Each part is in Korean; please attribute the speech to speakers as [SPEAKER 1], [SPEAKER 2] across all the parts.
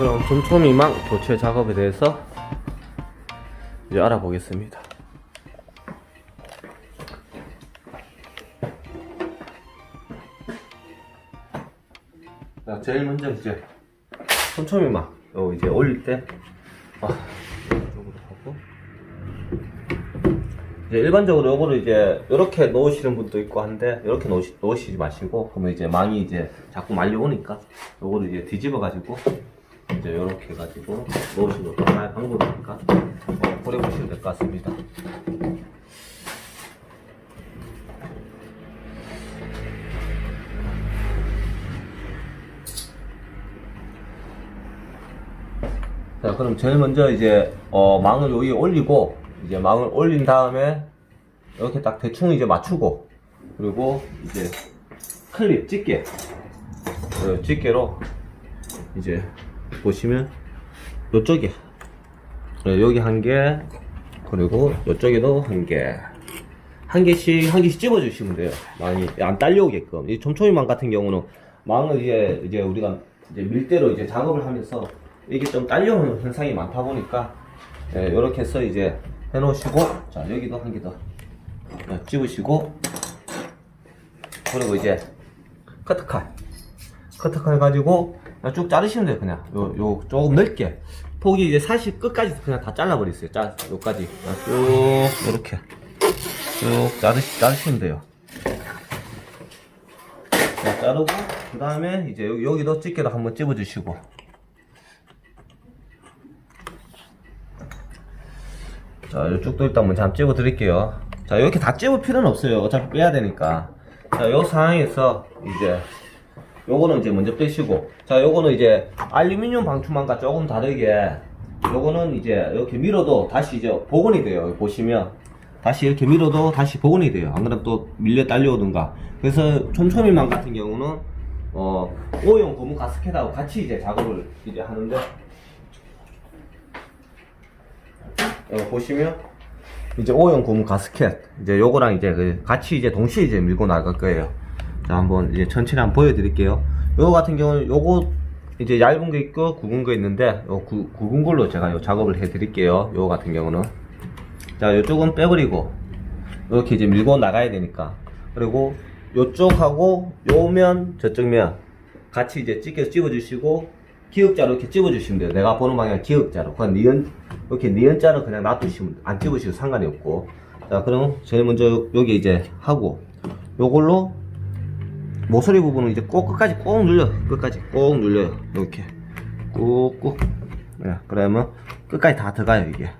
[SPEAKER 1] 그럼 촘촘이망 교체 작업에 대해서 이제 알아보겠습니다. 자, 제일 먼저 이제 촘촘이망 요 이제 올릴 때 아, 이쪽으로 하고 이제 일반적으로 요거를 이제 이렇게 놓으시는 분도 있고 한데 이렇게 놓으시, 놓으시지 마시고 그러면 이제 망이 이제 자꾸 말려오니까 요거를 이제 뒤집어 가지고 이제 이렇게 해가지고 놓으시는 것도 하나의 방법이니까 어, 고려 보시면 될 것 같습니다. 자, 그럼 제일 먼저 이제 어, 망을 여기 올리고 이제 망을 올린 다음에 이렇게 딱 대충 이제 맞추고 그리고 이제 클립 집게 어, 집게로 이제 보시면 요쪽에 네, 여기 한 개 그리고 요쪽에도 한 개. 한 개씩 한 개씩 집어 주시면 돼요. 많이 안 딸려오게끔. 이 촘촘이망 같은 경우는 망을 이제 이제 우리가 이제 밀대로 이제 작업을 하면서 이게 좀 딸려오는 현상이 많다 보니까 이렇게 해서 이제 해놓으시고 자 여기도 한 개 더. 집으시고 그리고 이제 커트칼. 커트칼 가지고 쭉 자르시면 돼요 그냥. 요, 요 조금 넓게. 폭이 이제 사실 끝까지 그냥 다 잘라버리세요. 짜 요까지. 쭉 이렇게. 쭉 자르시, 자르시면 돼요. 자, 자르고 그 다음에 이제 여기, 여기도 집게로 한번 집어주시고. 자 이쪽도 일단 한번 집어 드릴게요. 자 이렇게 다 집을 필요는 없어요. 어차피 빼야 되니까. 자요 상황에서 이제 요거는 이제 먼저 빼시고. 자 요거는 이제 알루미늄 방충망과 조금 다르게 요거는 이제 이렇게 밀어도 다시 이제 복원이 돼요. 보시면. 다시 이렇게 밀어도 다시 복원이 돼요. 안 그러면 또 밀려 딸려오든가. 그래서 촘촘이망 같은 경우는 어 O형 고무 가스켓하고 같이 이제 작업을 이제 하는데. 어, 보시면 이제 O형 고무 가스켓. 이제 요거랑 이제 그 같이 이제 동시에 이제 밀고 나갈 거예요. 자 한번 이제 천천히 한번 보여드릴게요. 요거 같은 경우는 요거 이제 얇은 거 있고 굵은 거 있는데 요 구, 굵은 걸로 제가 요 작업을 해 드릴게요. 요거 같은 경우는 자 요쪽은 빼버리고 이렇게 이제 밀고 나가야 되니까 그리고 요쪽하고 요면 저쪽 면 같이 이제 찢겨 찝어주시고 기역자로 이렇게 찝어주시면 돼요. 내가 보는 방향 기역자로. 그냥 니은, 이렇게 니은자로 그냥 놔두시면, 안 찝으셔도 상관이 없고. 자, 그럼 제일 먼저 여기 이제 하고, 요걸로 모서리 부분은 이제 꼭 끝까지 꼭 눌러. 끝까지 꼭 눌려요. 이렇게. 꾹꾹. 예, 그러면 끝까지 다 들어가요, 이게.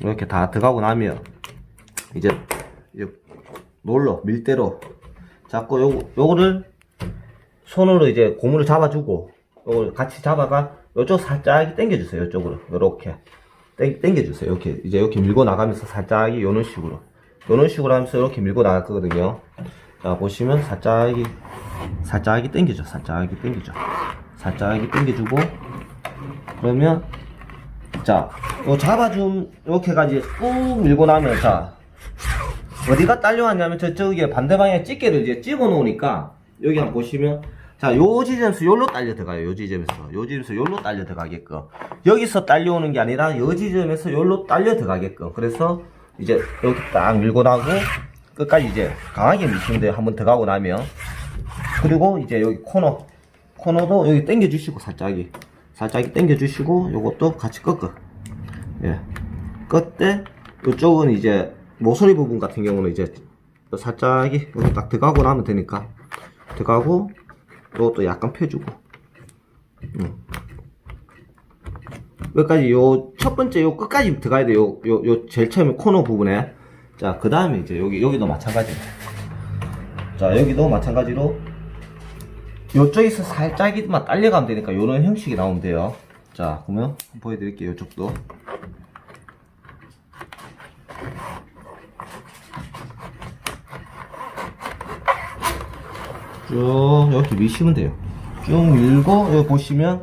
[SPEAKER 1] 이렇게 다 들어가고 나면, 이제, 이제, 놀러, 밀대로 잡고 요, 요거를 손으로 이제 고무를 잡아주고, 요걸 같이 잡아가 요쪽 살짝 당겨주세요. 요쪽으로 요렇게 땡, 당겨주세요. 이렇게 이제 이렇게 밀고 나가면서 살짝 요런 식으로 요런 식으로 하면서 이렇게 밀고 나갈 거거든요. 자 보시면 살짝 살짝 당겨줘. 살짝 당겨줘. 살짝 당겨주고 그러면 자 요 잡아준 이렇게까지 꾹 밀고 나면 자 어디가 딸려왔냐면 저쪽에 반대 방향에 집게를 이제 집어 놓으니까 여기 한번 보시면 자, 요 지점에서 요로 딸려 들어가요. 요 지점에서. 요 지점에서 요로 딸려 들어가게끔. 여기서 딸려오는 게 아니라 요 지점에서 요로 딸려 들어가게끔. 그래서 이제 이렇게 딱 밀고 나고 끝까지 이제 강하게 돼요. 한번 들어가고 나면. 그리고 이제 여기 코너. 코너도 여기 당겨 주시고 살짝이. 살짝이 당겨 주시고 요것도 같이 꺾어. 예. 끝에 요쪽은 이제 모서리 부분 같은 경우는 이제 살짝이 여기 딱 들어가고 나면 되니까 들어가고 이것도 약간 펴주고 음. 여기까지 요 첫 번째 요 끝까지 들어가야 돼요 요, 요, 요 제일 처음에 코너 부분에 자 그 다음에 이제 여기 여기도 마찬가지 자 여기도 마찬가지로 요쪽에서 살짝이만 딸려가면 되니까 요런 형식이 나오면 돼요. 자 그러면 보여드릴게요 요쪽도. 쭉 이렇게 미시면 돼요. 쭉 밀고 여기 보시면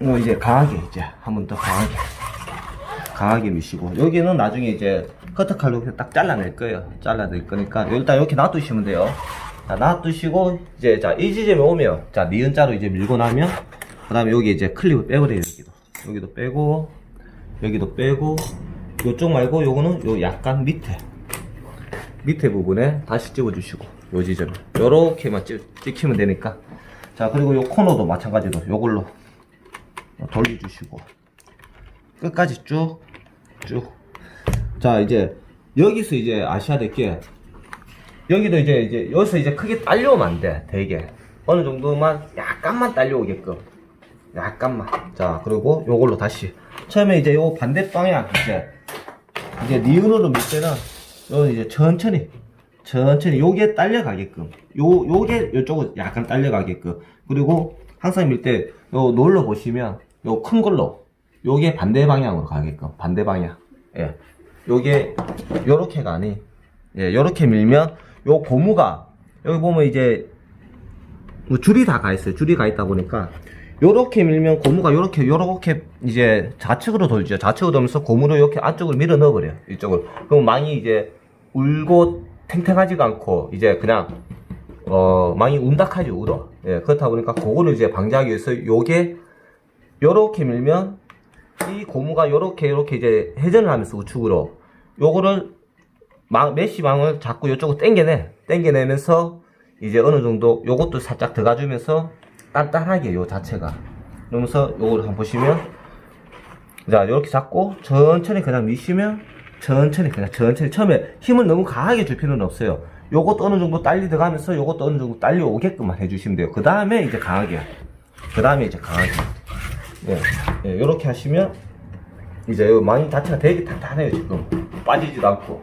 [SPEAKER 1] 뭐 이제 강하게 이제 한 번 더 강하게. 강하게 미시고. 여기는 나중에 이제 커터칼로 그냥 딱 잘라낼 거예요. 잘라낼 거니까 일단 이렇게 놔두시면 돼요. 자 놔두시고 이제 자 이 지점에 오면 자 니은자로 이제 밀고 나면 그 다음에 여기 이제 클립을 빼버려요 여기도. 여기도 빼고 여기도 빼고 요쪽 말고 요거는 요 약간 밑에 밑에 부분에 다시 집어주시고 요 지점 요렇게만 찍, 찍히면 되니까. 자 그리고 요 코너도 마찬가지로 요걸로 돌려주시고. 끝까지 쭉쭉 자 이제 여기서 이제 아셔야 될 게 여기도 이제 이제 여기서 이제 크게 딸려오면 안 돼 되게. 어느 정도만 약간만 딸려오게끔. 약간만. 자 그리고 요걸로 다시. 처음에 이제 요 반대 방향 이제 이제 니은으로 밀 때는 요 이제 천천히 천천히 요게 딸려가게끔. 요 요게 요쪽은 약간 딸려가게끔. 그리고 항상 밀 때 요 놀러 보시면 요 큰 걸로 요게 반대 방향으로 가게끔. 반대 방향. 예 요게 요렇게가 아니 예 요렇게 밀면 요 고무가 여기 보면 이제 뭐 줄이 다 가 있어요. 줄이 가 있다 보니까 요렇게 밀면 고무가 요렇게 요렇게 이제 좌측으로 돌죠. 좌측으로 돌면서 고무를 이렇게 안쪽으로 밀어 넣어 버려요. 이쪽으로. 그럼 망이 이제 울고 탱탱하지가 않고 이제 그냥 어 망이 운닥하지 울어. 예, 그렇다 보니까 그거를 이제 방지하기 위해서 요게 요렇게 밀면 이 고무가 요렇게 요렇게 이제 회전을 하면서 우측으로 요거를 망, 메쉬망을 자꾸 이쪽으로 당겨내. 당겨내면서 이제 어느 정도 요것도 살짝 들어가주면서 단단하게 요 자체가. 그러면서 요거를 한번 보시면 자, 요렇게 잡고 천천히 그냥 미시면 천천히 그냥 천천히 처음에 힘을 너무 강하게 줄 필요는 없어요. 요것도 어느 정도 딸리 들어가면서 요것도 어느 정도 딸려 오게끔만 해주시면 돼요. 그 다음에 이제 강하게. 그 다음에 이제 강하게. 예, 예, 요렇게 하시면 이제 요 망이 자체가 되게 탄탄해요, 지금. 빠지지도 않고.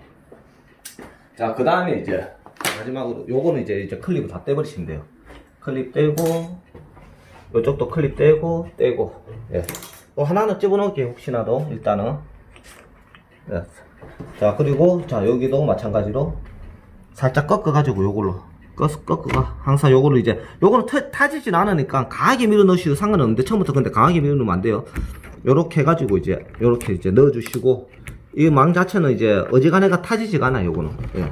[SPEAKER 1] 자, 그 다음에 이제 마지막으로 요거는 이제 이제 클립을 다 떼버리시면 돼요. 클립 떼고 요쪽도 클립 떼고 떼고 예. 또 하나는 집어넣을게요. 혹시나도 일단은 예. 자 그리고 자 여기도 마찬가지로 살짝 꺾어 가지고 요걸로 꺾, 꺾어가 항상 요거를 이제 요거는 터, 타지진 않으니까 강하게 밀어 넣으셔도 상관없는데 처음부터 근데 강하게 밀어 넣으면 안 돼요. 요렇게 해가지고 이제 요렇게 이제 넣어주시고 이 망 자체는 이제 어지간해가 타지지가 않아 요거는 예.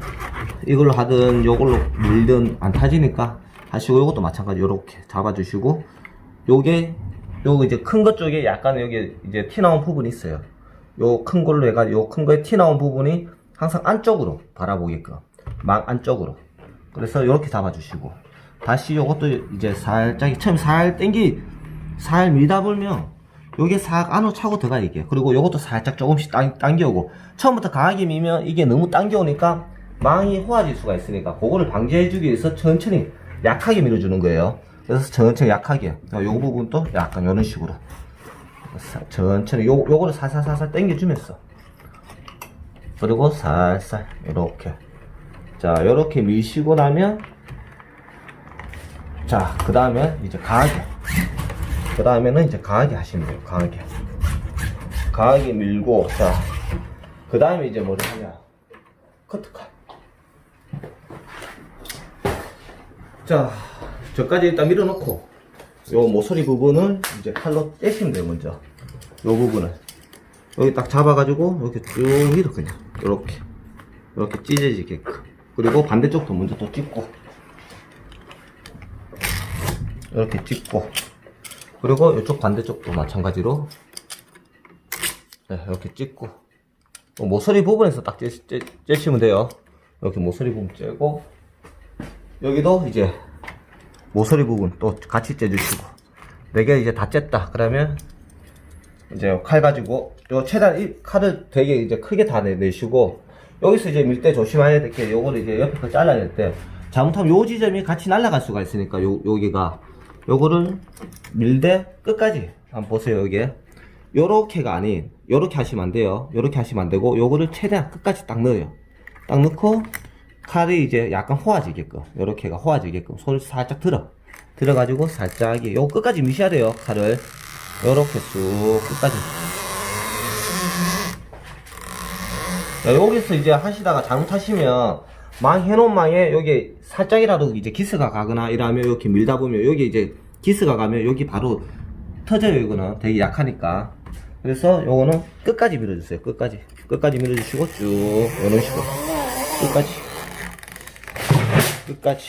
[SPEAKER 1] 이걸로 하든 요걸로 밀든 안 타지니까 하시고 요것도 마찬가지 요렇게 잡아주시고 요게 요거 이제 큰 것 쪽에 약간 여기 이제 티 나온 부분이 있어요 요 큰 걸로 해가 요 큰 거에 티 나온 부분이 항상 안쪽으로 바라보게끔 망 안쪽으로 그래서 요렇게 잡아주시고 다시 요것도 이제 살짝 처음 살 땡기 살 밀다 보면 요게 싹 안으로 차고 들어가 이게. 그리고 요것도 살짝 조금씩 당, 당겨오고. 처음부터 강하게 밀면 이게 너무 당겨오니까 망이 호화질 수가 있으니까 그거를 방지해주기 위해서 천천히 약하게 밀어주는 거예요. 그래서 천천히 약하게. 요 부분도 약간 요런 식으로. 사- 천천히 요, 요거를 살살살살 당겨주면서. 그리고 살살 이렇게 자 요렇게 미시고 나면 자 그 다음에 이제 강하게 그 다음에는 이제 강하게 하시면 돼요. 강하게. 강하게 밀고, 자. 그 다음에 이제 뭐를 하냐. 커트칼. 자, 저까지 일단 밀어놓고, 요 모서리 부분을 이제 칼로 떼시면 돼요, 먼저. 요 부분을. 여기 딱 잡아가지고, 이렇게 쭉 밀어, 그냥. 요렇게. 이렇게 찢어지게끔. 그리고 반대쪽도 먼저 또 찍고. 이렇게 찍고. 그리고 이쪽 반대쪽도 마찬가지로. 네, 이렇게 찍고. 어, 모서리 부분에서 딱 째, 째, 째시면 돼요. 이렇게 모서리 부분 째고. 여기도 이제 모서리 부분 또 같이 째주시고. 네 개 이제 다 쨌다. 그러면 이제 칼 가지고 요 최대한 이 칼을 되게 이제 크게 다 내, 내시고 여기서 이제 밀 때 조심해야 될 게 요거를 이제 옆에 거 잘라야 될 때 잘못하면 요 지점이 같이 날아갈 수가 있으니까 요 여기가. 요거를 밀대 끝까지 한번 보세요 여기에. 요렇게가 아닌 요렇게 하시면 안 돼요. 요렇게 하시면 안 되고 요거를 최대한 끝까지 딱 넣어요. 딱 넣고 칼이 이제 약간 호화지게끔 요렇게가 호화지게끔 손을 살짝 들어. 들어가지고 살짝 요 끝까지 미셔야 돼요 칼을. 요렇게 쭉 끝까지 자, 여기서 이제 하시다가 잘못하시면 망 해놓은 망에 여기 살짝이라도 이제 기스가 가거나 이러면 이렇게 밀다 보면 여기 이제 기스가 가면 여기 바로 터져요 이거는. 되게 약하니까. 그래서 요거는 끝까지 밀어주세요. 끝까지. 끝까지 밀어주시고 쭉 이런 식으로 끝까지. 끝까지.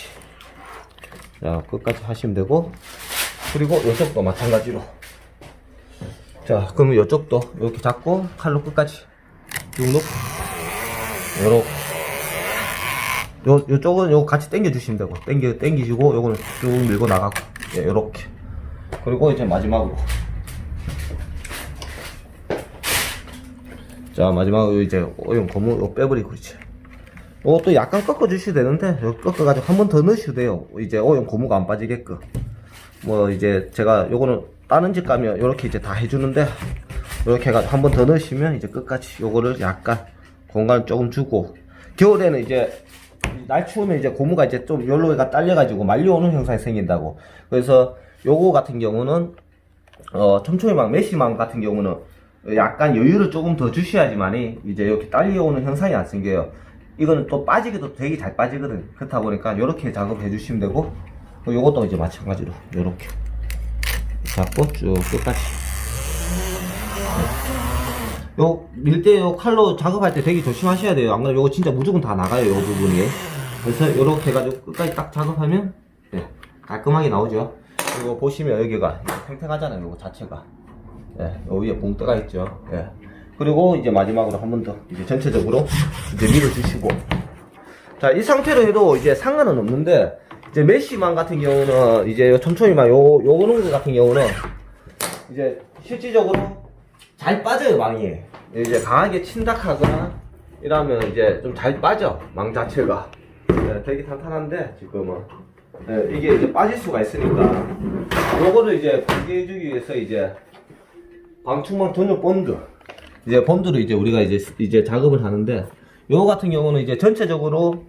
[SPEAKER 1] 자 끝까지 하시면 되고. 그리고 이쪽도 마찬가지로. 자, 그러면 이쪽도 이렇게 잡고 칼로 끝까지 쭉 놓고 요렇게. 요, 요쪽은 요 같이 당겨 주시면 되고, 당겨, 당기시고, 요거는 쭉 밀고 나가고, 예, 요렇게. 그리고 이제 마지막으로. 자, 마지막으로 이제 오용 고무 요 빼버리고, 이제. 요것도 약간 꺾어 주셔도 되는데, 요 꺾어가지고 한 번 더 넣으셔도 돼요. 이제 오용 고무가 안 빠지게끔. 뭐, 이제 제가 요거는 다른 집 가면 요렇게 이제 다 해주는데, 요렇게 해가지고 한 번 더 넣으시면 이제 끝까지 요거를 약간 공간 조금 주고, 겨울에는 이제 날 추우면 이제 고무가 이제 좀 열로가 딸려가지고 말려오는 현상이 생긴다고. 그래서 요거 같은 경우는 어 촘촘히망 메시망 같은 경우는 약간 여유를 조금 더 주셔야지만이 이제 이렇게 딸려오는 현상이 안 생겨요. 이거는 또 빠지기도 되게 잘 빠지거든. 그렇다 보니까 이렇게 작업해 주시면 되고 또 요것도 이제 마찬가지로 요렇게 잡고 쭉 끝까지. 요, 밀때요 칼로 작업할 때 되게 조심하셔야 돼요. 안 그러면 요거 진짜 무조건 다 나가요, 요 부분이. 그래서 요렇게 해가지고 끝까지 딱 작업하면, 네, 깔끔하게 나오죠. 그리고 보시면 여기가 팽팽하잖아요, 요거 자체가. 예, 요 위에 봉대가 있죠. 예. 그리고 이제 마지막으로 한 번 더, 이제 전체적으로 이제 밀어주시고. 자, 이 상태로 해도 이제 상관은 없는데, 이제 메시망 같은 경우는, 이제 촘촘히만 요, 요거는 거 같은 경우는, 이제 실질적으로 잘 빠져요 망이. 이제 강하게 침닥하거나 이러면 이제 좀 잘 빠져 망 자체가. 네, 되게 탄탄한데 지금은. 네, 이게 이제 빠질 수가 있으니까. 요거를 이제 관리해주기 위해서 이제 방충망 전용 본드. 이제 본드를 이제 우리가 이제 이제 작업을 하는데 요거 같은 경우는 이제 전체적으로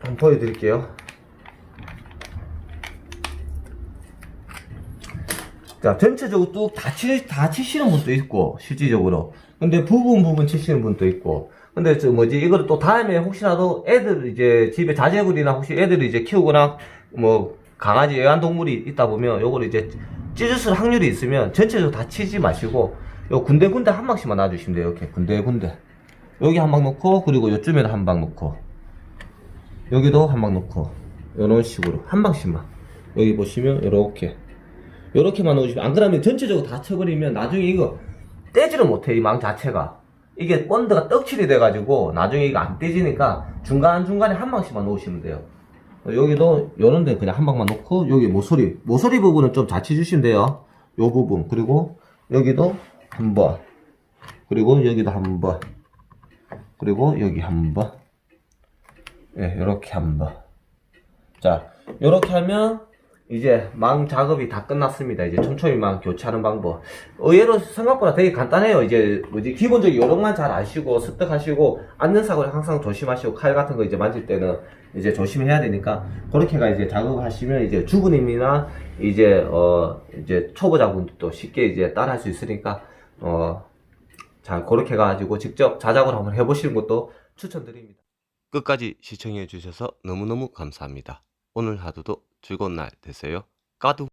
[SPEAKER 1] 한번 보여드릴게요 자, 전체적으로 뚝다 치, 다 치시는 분도 있고, 실질적으로. 근데 부분 부분 치시는 분도 있고. 근데 저 뭐지, 이거를 또 다음에 혹시라도 애들 이제 집에 자제분이나 혹시 애들을 이제 키우거나, 뭐, 강아지 애완동물이 있다 보면 요거를 이제 찢었을 확률이 있으면 전체적으로 다 치지 마시고, 요 군데군데 한 방씩만 놔주시면 돼요. 이렇게 군데군데. 여기 한방 놓고, 그리고 요쯤에도 한방 놓고, 여기도 한방 놓고, 요런 식으로. 한 방씩만. 여기 보시면, 요렇게. 요렇게만 넣어주시면 안 그러면 전체적으로 다 쳐버리면 나중에 이거 떼지를 못해 이 망 자체가. 이게 본드가 떡칠이 돼가지고 나중에 이거 안 떼지니까 중간중간에 한 방씩만 넣으시면 돼요. 여기도 요런 데 그냥 한 방만 넣고 여기 모서리 모서리 부분은 좀잘 치주시면 돼요. 요 부분. 그리고 여기도 한 번. 그리고 여기도 한 번. 그리고 여기 한번. 예, 요렇게 한번. 자 요렇게 하면 이제 망 작업이 다 끝났습니다. 이제 촘촘히 망 교체하는 방법. 의외로 생각보다 되게 간단해요. 이제 뭐지 기본적인 요령만 잘 아시고 습득하시고 앉는 사고를 항상 조심하시고 칼 같은 거 이제 만질 때는 이제 조심해야 되니까 그렇게가 이제 작업을 하시면 이제 주부님이나 이제 어 이제 초보자분들도 쉽게 이제 따라할 수 있으니까 어자 그렇게 가지고 직접 자작을 한번 해보시는 것도 추천드립니다.
[SPEAKER 2] 끝까지 시청해 주셔서 너무너무 감사합니다. 오늘 하루도 즐거운 날 되세요. 까두